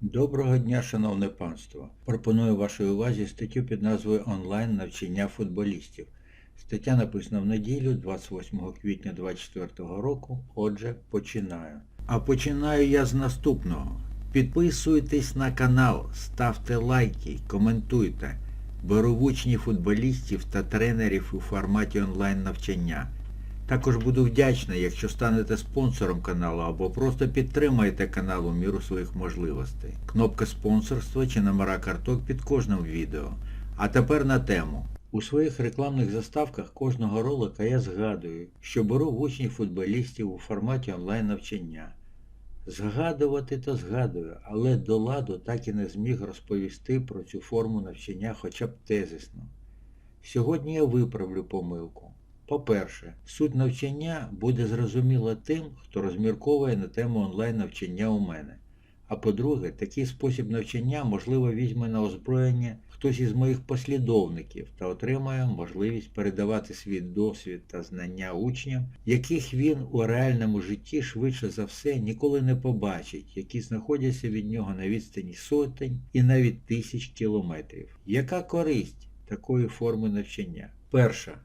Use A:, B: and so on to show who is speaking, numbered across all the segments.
A: Доброго дня, шановне панство! Пропоную вашій увазі статтю під назвою Онлайн навчання футболістів. Стаття написана в неділю 28 квітня 2024 року. Отже, починаю. А починаю я з наступного. Підписуйтесь на канал, ставте лайки, коментуйте. Беру в футболістів та тренерів у форматі онлайн навчання. Також буду вдячний, якщо станете спонсором каналу або просто підтримаєте канал у міру своїх можливостей. Кнопка спонсорства чи номера карток під кожним відео. А тепер на тему. У своїх рекламних заставках кожного ролика я згадую, що беру в учнів футболістів у форматі онлайн навчання. Згадувати то згадую, але до ладу так і не зміг розповісти про цю форму навчання хоча б тезисно. Сьогодні я виправлю помилку. По-перше, суть навчання буде зрозуміла тим, хто розмірковує на тему онлайн-навчання у мене. А по-друге, такий спосіб навчання, можливо, візьме на озброєння хтось із моїх послідовників та отримає можливість передавати свій досвід та знання учням, яких він у реальному житті швидше за все ніколи не побачить, які знаходяться від нього на відстані сотень і навіть тисяч кілометрів. Яка користь такої форми навчання? Перша.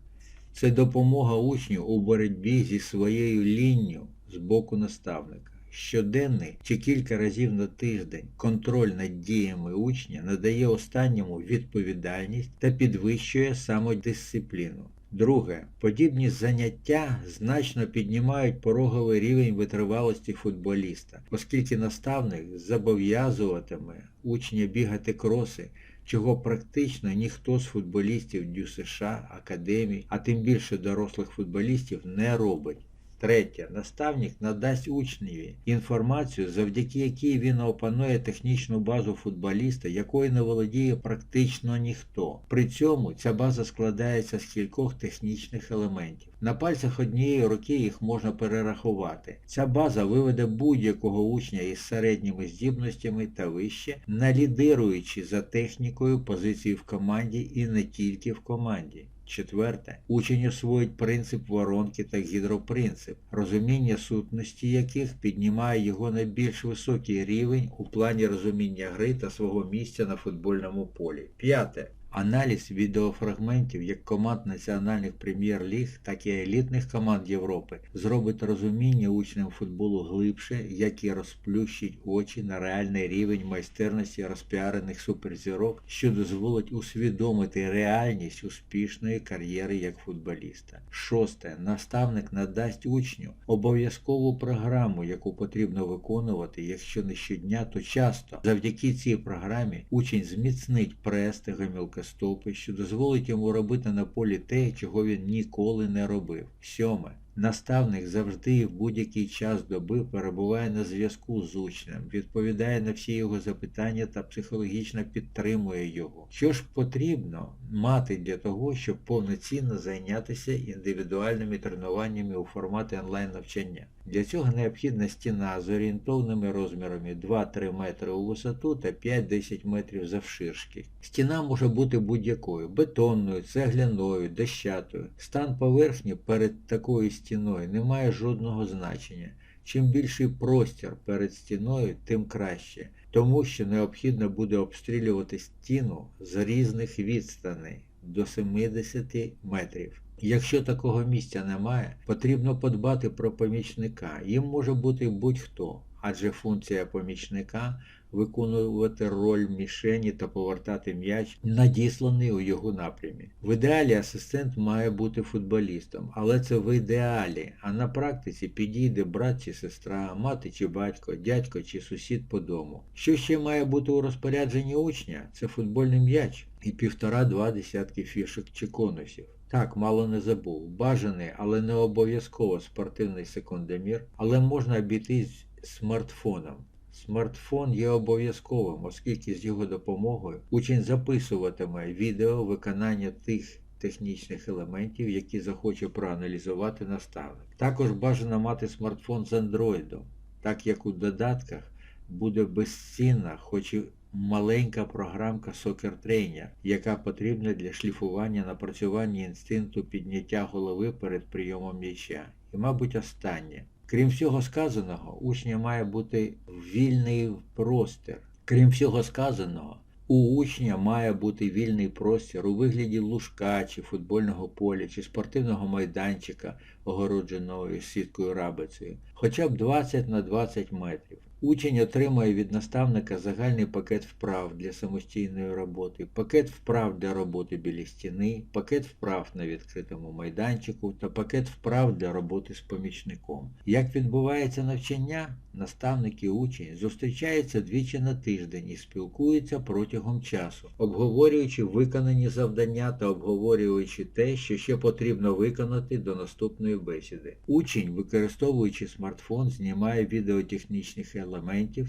A: Це допомога учню у боротьбі зі своєю лінню з боку наставника. Щоденний чи кілька разів на тиждень контроль над діями учня надає останньому відповідальність та підвищує самодисципліну. Друге, подібні заняття значно піднімають пороговий рівень витривалості футболіста, оскільки наставник зобов'язуватиме учня бігати кроси, чого практично ніхто з футболістів Дю США, академій, а тим більше дорослих футболістів не робить. Третє. Наставник надасть учневі інформацію, завдяки якій він опанує технічну базу футболіста, якою не володіє практично ніхто. При цьому ця база складається з кількох технічних елементів. На пальцях однієї руки їх можна перерахувати. Ця база виведе будь-якого учня із середніми здібностями та вище, на лідируючи за технікою позиції в команді і не тільки в команді. Четверте. Учень освоїть принцип воронки та гідропринцип, розуміння сутності яких піднімає його на більш високий рівень у плані розуміння гри та свого місця на футбольному полі. П'яте. Аналіз відеофрагментів як команд національних прем'єр-ліг, так і елітних команд Європи зробить розуміння учням футболу глибше, як і розплющить очі на реальний рівень майстерності розпіарених суперзірок, що дозволить усвідомити реальність успішної кар'єри як футболіста. Шосте. Наставник надасть учню обов'язкову програму, яку потрібно виконувати, якщо не щодня, то часто. Завдяки цій програмі учень зміцнить прес та гомілка стопи, що дозволить йому робити на полі те, чого він ніколи не робив. Сьоме. Наставник завжди і в будь-який час доби перебуває на зв'язку з учнем, відповідає на всі його запитання та психологічно підтримує його. Що ж потрібно мати для того, щоб повноцінно зайнятися індивідуальними тренуваннями у форматі онлайн-навчання? Для цього необхідна стіна з орієнтовними розмірами 2-3 метри у висоту та 5-10 метрів завширшки. Стіна може бути будь-якою бетонною, цегляною, дощатою. Стан поверхні перед такою стіною не має жодного значення. Чим більший простір перед стіною, тим краще, тому що необхідно буде обстрілювати стіну з різних відстаней до 70 метрів. Якщо такого місця немає, потрібно подбати про помічника. Їм може бути будь-хто, адже функція помічника виконувати роль мішені та повертати м'яч, надісланий у його напрямі. В ідеалі асистент має бути футболістом, але це в ідеалі, а на практиці підійде брат чи сестра, мати чи батько, дядько чи сусід по дому. Що ще має бути у розпорядженні учня? Це футбольний м'яч і півтора-два десятки фішок чи конусів. Так, мало не забув. Бажаний, але не обов'язково спортивний секундомір, але можна обійтись смартфоном. Смартфон є обов'язковим, оскільки з його допомогою учень записуватиме відео виконання тих технічних елементів, які захоче проаналізувати наставник. Також бажано мати смартфон з андроїдом, так як у додатках буде безцінна, хоч і маленька програмка Trainer, яка потрібна для шліфування напрацювання інстинкту підняття голови перед прийомом м'яча. І, мабуть, останнє. Крім всього сказаного, учня має бути вільний простір. Крім всього сказаного, у учня має бути вільний простір у вигляді лужка чи футбольного поля, чи спортивного майданчика, огородженого сіткою рабицею, хоча б 20 на 20 метрів. Учень отримує від наставника загальний пакет вправ для самостійної роботи, пакет вправ для роботи біля стіни, пакет вправ на відкритому майданчику та пакет вправ для роботи з помічником. Як відбувається навчання, наставник і учень зустрічаються двічі на тиждень і спілкуються протягом часу, обговорюючи виконані завдання та обговорюючи те, що ще потрібно виконати до наступної бесіди. Учень, використовуючи смартфон, знімає відеотехнічних елементів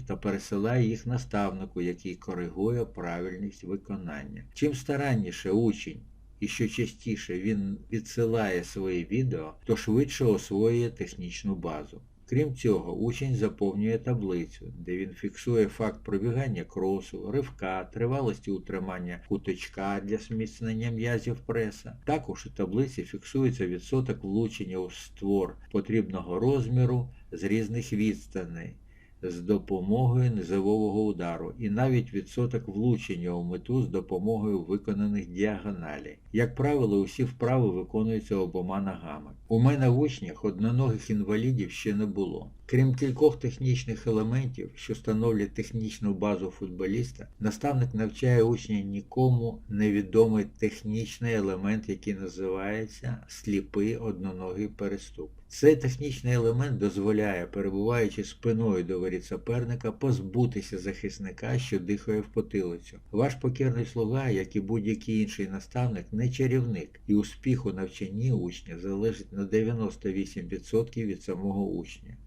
A: та пересилає їх наставнику, який коригує правильність виконання. Чим старанніше учень і що частіше він відсилає свої відео, то швидше освоює технічну базу. Крім цього, учень заповнює таблицю, де він фіксує факт пробігання кросу, ривка, тривалості утримання куточка для зміцнення м'язів преса. Також у таблиці фіксується відсоток влучення у створ потрібного розміру з різних відстаней з допомогою низового удару і навіть відсоток влучення у мету з допомогою виконаних діагоналей. Як правило, усі вправи виконуються обома ногами. У мене в учнях одноногих інвалідів ще не було. Крім кількох технічних елементів, що становлять технічну базу футболіста, наставник навчає учня нікому невідомий технічний елемент, який називається сліпий одноногий переступ. Цей технічний елемент дозволяє, перебуваючи спиною до воріт суперника, позбутися захисника, що дихає в потилицю. Ваш покірний слуга, як і будь-який інший наставник, не чарівник, і успіх у навчанні учня залежить на 98% від самого учня.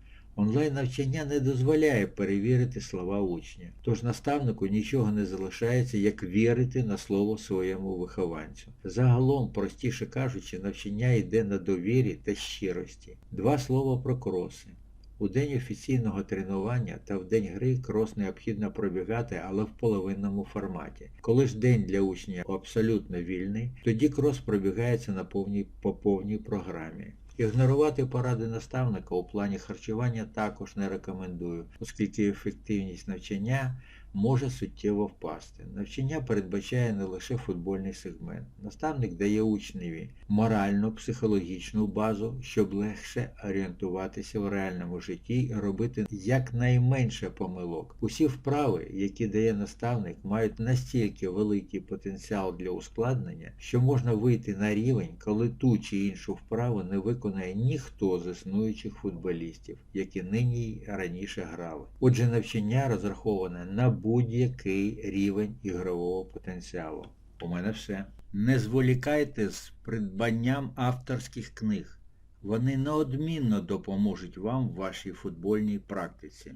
A: Онлайн-навчання не дозволяє перевірити слова учня, тож наставнику нічого не залишається, як вірити на слово своєму вихованцю. Загалом, простіше кажучи, навчання йде на довірі та щирості. Два слова про кроси. У день офіційного тренування та в день гри крос необхідно пробігати, але в половинному форматі. Коли ж день для учня абсолютно вільний, тоді крос пробігається на повній, по повній програмі. Ігнорувати поради наставника у плані харчування також не рекомендую, оскільки ефективність навчання може суттєво впасти. Навчання передбачає не лише футбольний сегмент. Наставник дає учневі моральну, психологічну базу, щоб легше орієнтуватися в реальному житті і робити якнайменше помилок. Усі вправи, які дає наставник, мають настільки великий потенціал для ускладнення, що можна вийти на рівень, коли ту чи іншу вправу не виконає ніхто з існуючих футболістів, які нині раніше грали. Отже, навчання розраховане на будь-який рівень ігрового потенціалу. У мене все. Не зволікайте з придбанням авторських книг. Вони неодмінно допоможуть вам в вашій футбольній практиці.